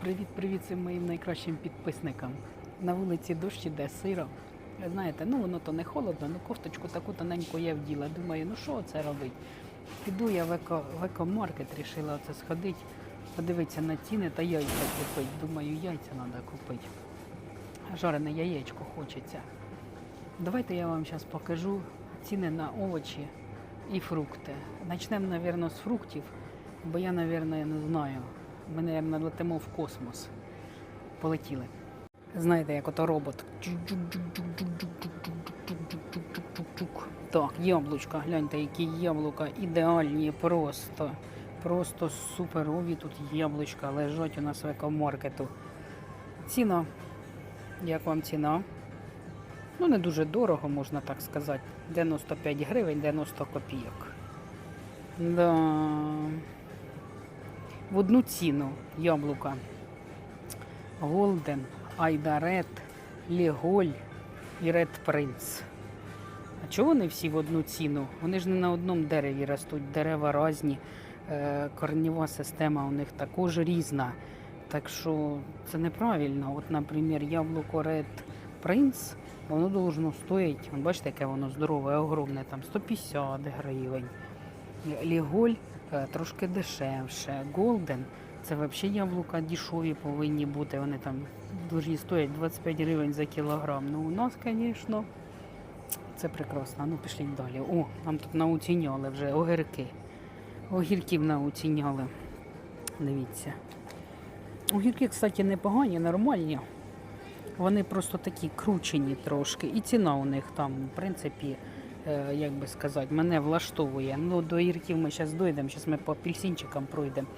Привіт-привіт всім моїм найкращим підписникам. На вулиці дощ іде сиро. Знаєте, ну воно то не холодно, ну кофточку таку тоненьку я вділа. Думаю, ну що це робить? Піду я в, еко, в екомаркет, рішила оце сходити, подивитися на ціни та яйця купити. Думаю, яйця треба купити. Жарене яєчко хочеться. Давайте я вам зараз покажу ціни на овочі і фрукти. Почнемо, мабуть, з фруктів, бо я, мабуть, не знаю. Мене мабуть, летимо в космос. Полетіли. Знаєте, як ото робот. Так, яблучка, гляньте, які яблука ідеальні просто. Просто суперові тут яблучка лежать у нас в екомаркету. Ціна. Як вам ціна? Ну, не дуже дорого, можна так сказати. 95 гривень, 90 копійок. Да. В одну ціну яблука. Голден, Айдарет, Ліголь і Ред Принц. А чого вони всі в одну ціну? Вони ж не на одному дереві ростуть, дерева різні, е, корнєва система у них також різна. Так що це неправильно. От, наприклад, яблуко Red Prince, воно должно стоїть, бачите, яке воно здорове, огромне, там 150 гривень. Ліголь трошки дешевше. Голден це взагалі яблука дешеві повинні бути. Вони там дуже стоять 25 гривень за кілограм. Ну у нас, звісно, це прекрасно. Ну пішліть далі. О, нам тут науціняли вже огірки. Огірків науціняли. Дивіться. Огірки, кстати, непогані, нормальні. Вони просто такі кручені трошки. І ціна у них там, в принципі, е, як би сказати, мене влаштовує. Ну, до гірків ми зараз дійдемо, зараз ми по апельсинчикам пройдемо.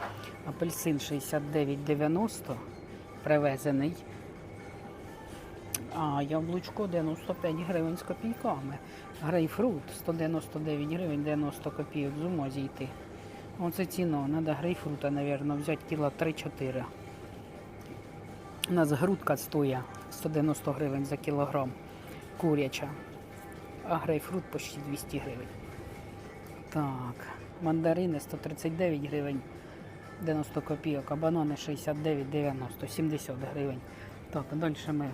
Апельсин 69,90 привезений. А яблучко 95 гривень з копійками. Грейпфрут 199 гривень 90 копійок з ума зійти. Оце ціно. Треба грейпфрута, мабуть, взяти кіла 3-4. У нас грудка стоїть 190 гривень за кілограм куряча, а грейпфрут почти 200 гривень. Так, мандарини 139 гривень 90 копійок, а банани 69,90, 70 гривень. Так, далі ми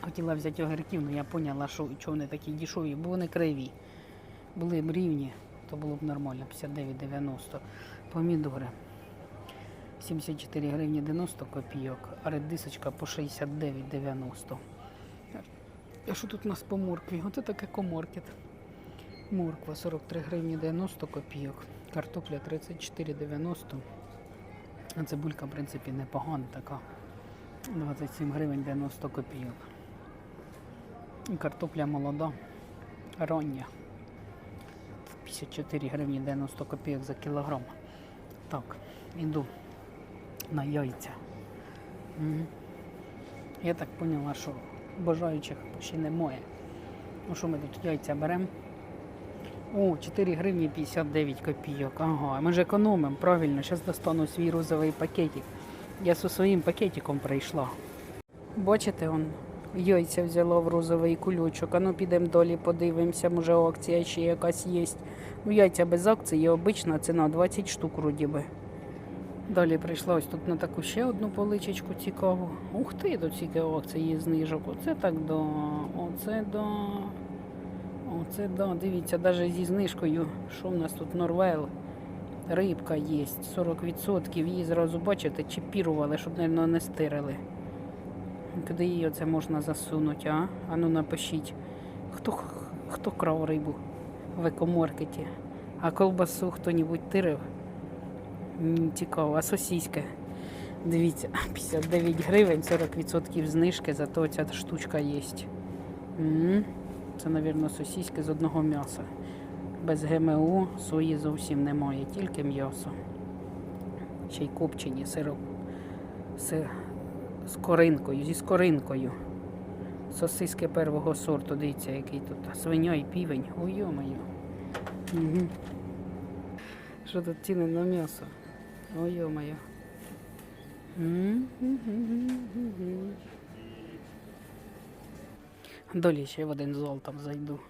хотіла взяти огірків, але я поняла, що вони такі дешеві, бо вони криві. Були б рівні, то було б нормально, 59,90. Помідори 74 гривні 90 копійок, а редисочка по 69,90. А що тут у нас по моркві? Оце таке коморкет. Морква 43 гривні 90 копійок, картопля 34,90. А цибулька, в принципі, непогана така. 27 гривень 90 копійок. Картопля молода, рання. 54 гривні 90 копійок за кілограм. Так, іду на яйця. Мгм. Я так поняла, що бажаючих ще немає. Ну що ми тут яйця беремо? О, 4 гривні 59 копійок. Ага, ми ж економимо, правильно. Зараз достану свій розовий пакетик. Я зі своїм пакетиком прийшла. Бачите, он яйця взяла в розовий кульочок. А ну підемо далі, подивимося, може акція ще якась є. Ну, яйця без акції, обична ціна 20 штук вроді би. Далі прийшла тут на таку ще одну поличечку цікаву. Ух ти, тут стільки акції знижок. Оце так да, оце да. Оце да, дивіться, навіть зі знижкою, що в нас тут Норвел. Рибка є, 40%. Її зразу бачите, чіпірували, щоб, мабуть, не стирили. Куди її оце можна засунути, а? А ну напишіть, хто, хто крав рибу в екомаркеті? А колбасу хто-небудь тирив? Цікаво, а сосіська? Дивіться, 59 гривень, 40% знижки, зато ця штучка є. Це, мабуть, сосіськи з одного м'яса. Без ГМО сої зовсім немає, тільки м'ясо. Ще й копчені сироп. З, з коринкою, зі скоринкою. Сосиски первого сорту, дивіться, який тут. Свиня і півень. Ой, йо-моє. Угу. Що тут ціни на м'ясо? Ой, йо-моє. Долі ще в один зал там зайду.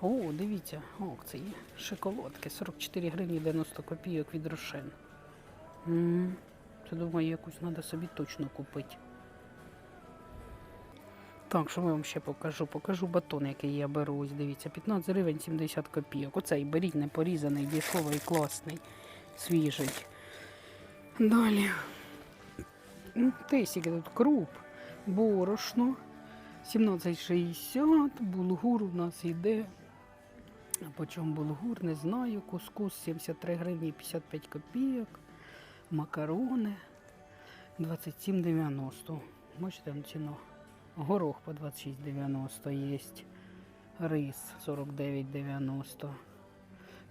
О, дивіться, акції. Шоколадки. 44 гривні 90 копійок від Рошен. То думаю, якусь треба собі точно купити. Так, що я вам ще покажу? Покажу батон, який я беру. Ось дивіться, 15 гривень 70 копійок. Оцей беріть не порізаний, класний, свіжий. Далі. Ну, тут круп, борошно. 17,60, булгур у нас йде. По чому булгур, не знаю. Кускус 73 гривні 55 копійок. Макарони 27,90. Бачите, ціна. Горох по 26,90 є. Рис 49,90.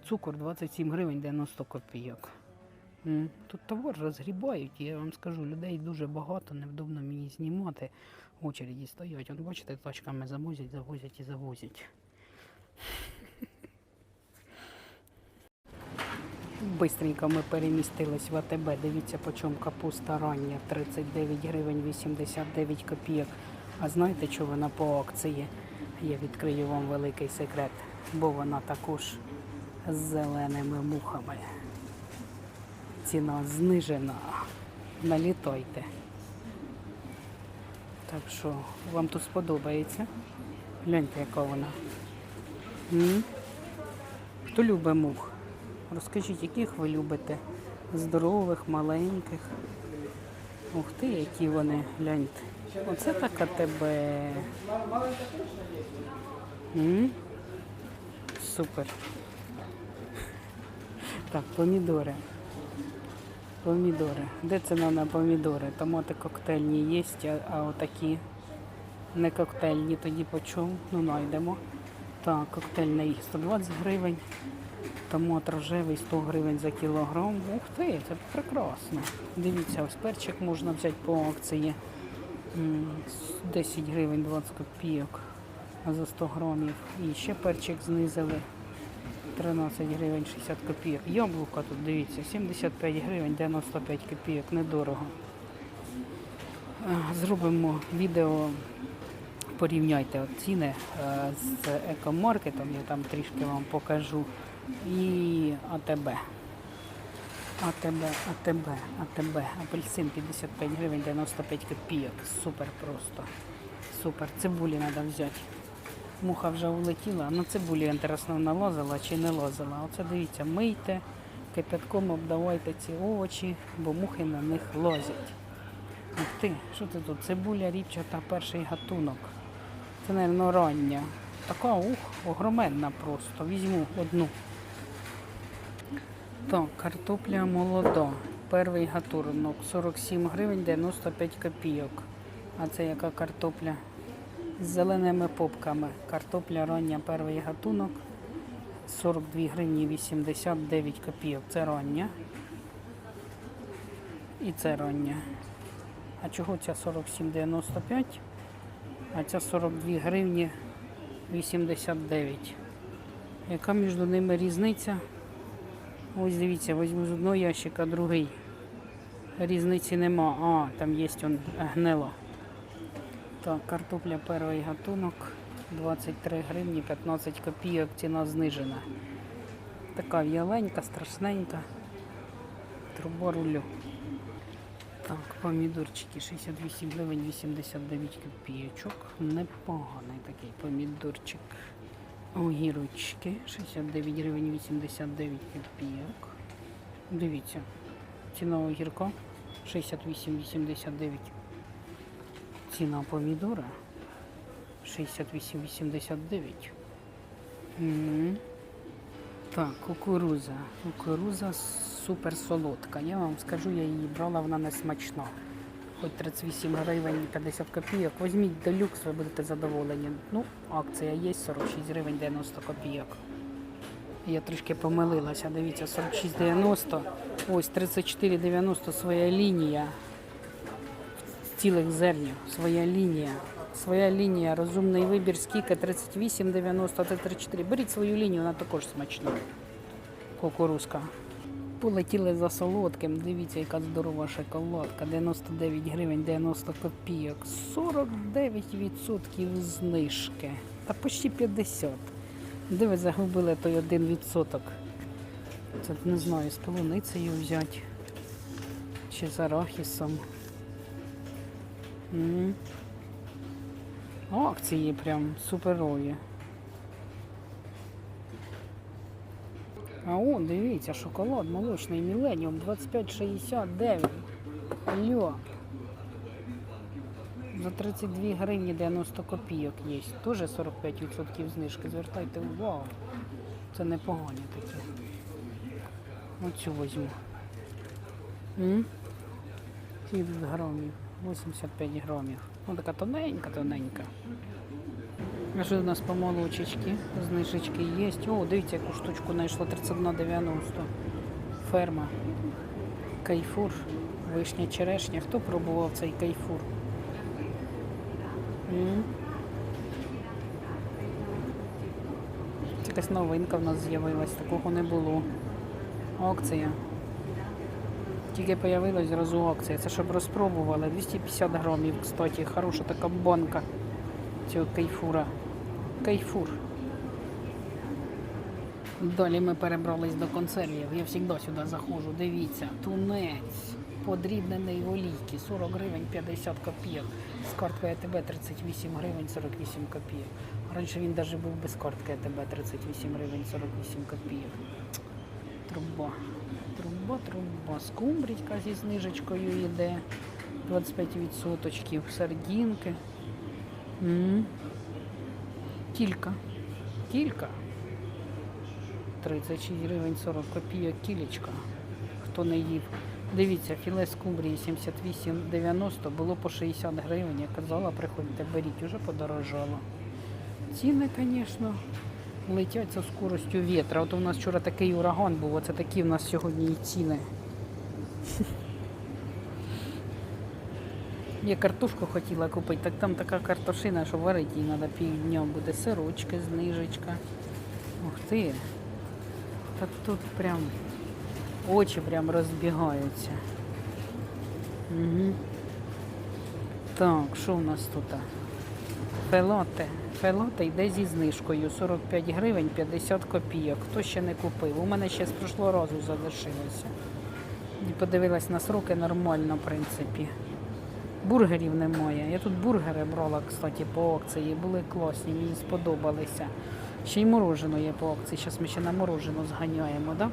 Цукор 27 гривень 90 копійок. Тут товар розгрібають, я вам скажу, людей дуже багато, невдобно мені знімати. Очереді стоять. От бачите, тачками завозять, завозять і завозять. Бистренько ми перемістились в АТБ. Дивіться, по чому капуста рання 39 гривень 89 копійок. А знаєте, що вона по акції? Я відкрию вам великий секрет, бо вона також з зеленими мухами. Ціна знижена. Налітайте. Так що вам тут сподобається. Гляньте, яка вона. М? Хто любить мух? Розкажіть, яких ви любите? Здорових, маленьких. Ух ти, які вони, гляньте. Оце така тебе. М? Супер. Так, помідори. Помідори. Де ціна на помідори? Томати коктейльні є, а, отакі не коктейльні, тоді по чому? Ну, знайдемо. Так, коктейльний 120 гривень. Томат рожевий 100 гривень за кілограм. Ух ти, це прекрасно. Дивіться, ось перчик можна взяти по акції. 10 гривень 20 копійок за 100 грамів. І ще перчик знизили. 13 гривень 60 копійок. Яблука тут, дивіться, 75 гривень 95 копійок, недорого. Е, Зробимо відео, порівняйте ціни е, з екомаркетом, я там трішки вам покажу. І АТБ. АТБ, АТБ, АТБ. Апельсин 55 гривень 95 копійок. Супер просто. Супер. Цибулі треба взяти. Муха вже улетіла, на цибулі інтересно налазила чи не лазила. Оце дивіться, мийте, кипятком обдавайте ці овочі, бо мухи на них лазять. Ух ти, що це тут? Цибуля ріпчата, перший гатунок. Це, мабуть, рання. Така ух, огроменна просто. Візьму одну. Так, картопля молода. Перший гатунок 47 гривень 95 копійок. А це яка картопля? З зеленими попками. Картопля рання перший гатунок 42 гривні 89 копійок. Це рання. І це рання. А чого ця 47,95? А ця 42 гривні 89. Яка між ними різниця? Ось дивіться, візьму з одного ящика другий. Різниці нема. А, там є гнило. Так, картопля перший гатунок 23 гривні 15 копійок, ціна знижена. Така в'яленька, страшненька. Труба рулю. Так, помідорчики 68 гривень 89 копійочок. Непоганий такий помідорчик. Огірочки 69 гривень 89 копійок. Дивіться, ціна огірка 68,89 Ціна помідора 68,89. Так, кукуруза. Кукуруза супер солодка. Я вам скажу, я її брала, вона не смачна. Хоч 38 гривень 50 копійок. Візьміть делюкс, ви будете задоволені. Ну, акція є 46 гривень 90 копійок. Я трішки помилилася. Дивіться, 46,90. Ось 34,90 своя лінія цілих зернів, своя лінія. Своя лінія, розумний вибір, скільки 38,90 та 34. Беріть свою лінію, вона також смачна. Кукурузка. Полетіли за солодким. Дивіться, яка здорова шоколадка. 99 гривень 90 копійок. 49% знижки. Та почти 50. Де ви загубили той 1%? Це не знаю, з полуницею взяти. Чи з арахісом. М. Акції прям суперові. А о, дивіться, шоколад молочний Міленіум 25,69. Алло. За 32 гривні 90 копійок є. Теж 45% знижки. Звертайте увагу. Це непогані такі. Оцю візьму. М? 70 грамів. 85 грамів. Ну така тоненька, тоненька. А у нас по молочечки? Знижечки є. О, дивіться, яку штучку знайшла 31,90. Ферма. Кайфур. Вишня черешня. Хто пробував цей кайфур? М? Це якась новинка в нас з'явилась, такого не було. Акція. Тільки появилась зразу акція. Це щоб розпробували. 250 грамів, кстати, хороша така банка цього кайфура. Кайфур. Далі ми перебрались до консервів. Я завжди сюди заходжу. Дивіться, тунець, подрібнений олійки, 40 гривень 50 копійок. З картки АТБ 38 гривень 48 копійок. Раніше він навіть був без картки АТБ 38 гривень 48 копійок. Труба. Труба, труба. Скумбрічка зі знижечкою йде. 25%. Сардінки. Кілька. Кілька. 36 гривень 40 копійок кілечка. Хто не їв. Дивіться, філе скумбрії 78,90 було по 60 гривень. Я казала, приходьте, беріть, уже подорожало. Ціни, звісно, летять за скоростю вітра. От у нас вчора такий ураган був, оце такі в нас сьогодні і ціни. Я картошку хотіла купити, так там така картошина, що варити її треба півдня буде. Сирочки, знижечка. Ух ти. Так тут прям очі прям розбігаються. Угу. Так, що у нас тут? Фелоте. Фелоте йде зі знижкою 45 гривень 50 копійок. Хто ще не купив? У мене ще з прошлого разу залишилося. І подивилась на сроки нормально, в принципі. Бургерів немає. Я тут бургери брала, кстати, по акції. Були класні, мені сподобалися. Ще й морожено є по акції. Зараз ми ще на морожено зганяємо, да?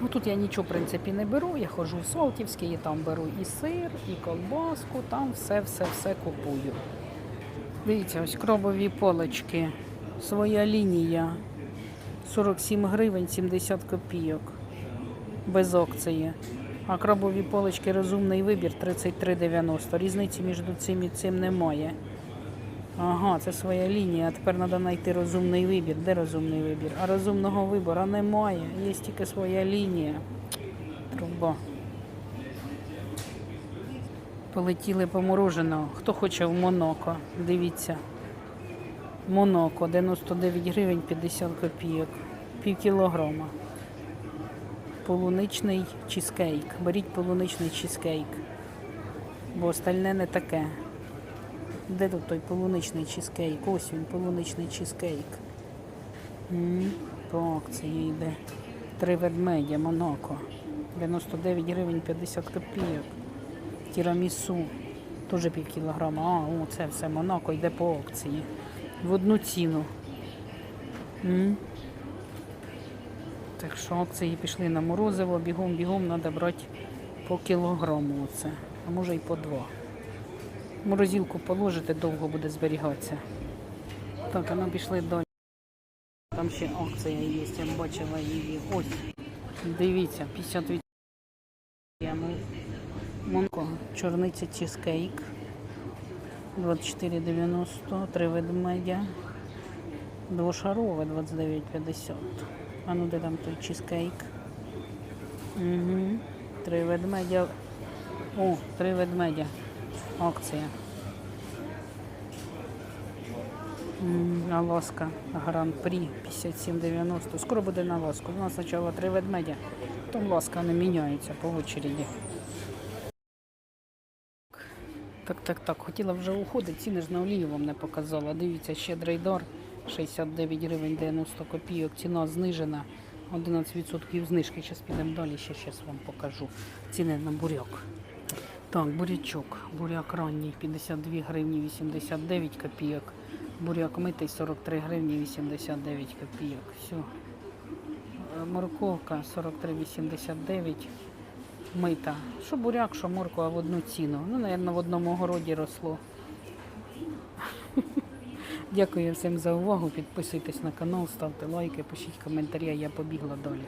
Ну тут я нічого, в принципі, не беру. Я ходжу в Салтівський, і там беру і сир, і колбаску, там все-все-все купую. Дивіться, ось крабові полочки. Своя лінія. 47 гривень 70 копійок. Без акції. А крабові полочки розумний вибір 33,90. Різниці між цим і цим немає. Ага, це своя лінія. А тепер треба знайти розумний вибір. Де розумний вибір? А розумного вибору немає. Є тільки своя лінія. Труба. Полетіли по мороженого. Хто хоче в Монако? Дивіться. Монако 99 гривень 50 копійок. Пів кілограма. Полуничний чизкейк. Беріть полуничний чизкейк. Бо остальне не таке. Де тут той полуничний чизкейк? Ось він, полуничний чизкейк. М, По акції йде. Три ведмедя, Монако. 99 гривень 50 копійок. Тірамісу. Теж пів кілограма. А, о, це все Монако йде по акції. В одну ціну. М. Так що акції пішли на морозиво, бігом, бігом треба брати по кілограму оце, а може і по два. В Морозилку положите, довго буде зберігатися. Так, а ну пішли далі. Там ще акція є, я бачила її. Ось. Дивіться, 50 Монко, чорниця чизкейк. 24,90, три ведмедя. Двошарове 29,50. А ну де там той чизкейк? Угу. Три ведмедя. О, три ведмедя. Акція. М, Аласка Гран-прі 57,90. Скоро буде на ласку. У нас спочатку три ведмедя, потім ласка не міняється по очереді. Так, так, так. Хотіла вже уходити, ціни ж на олію вам не показала. Дивіться, щедрий дар 69 гривень 90 копійок. Ціна знижена. 11% знижки. Зараз підемо далі, ще зараз вам покажу ціни на буряк. Так, бурячок. Буряк ранній 52 гривні 89 копійок. Буряк митий 43 гривні 89 копійок. Все. Морковка 43,89 мита. Що буряк, що морква в одну ціну. Ну, мабуть, в одному городі росло. Дякую всім за увагу. Підписуйтесь на канал, ставте лайки, пишіть коментарі, я побігла далі.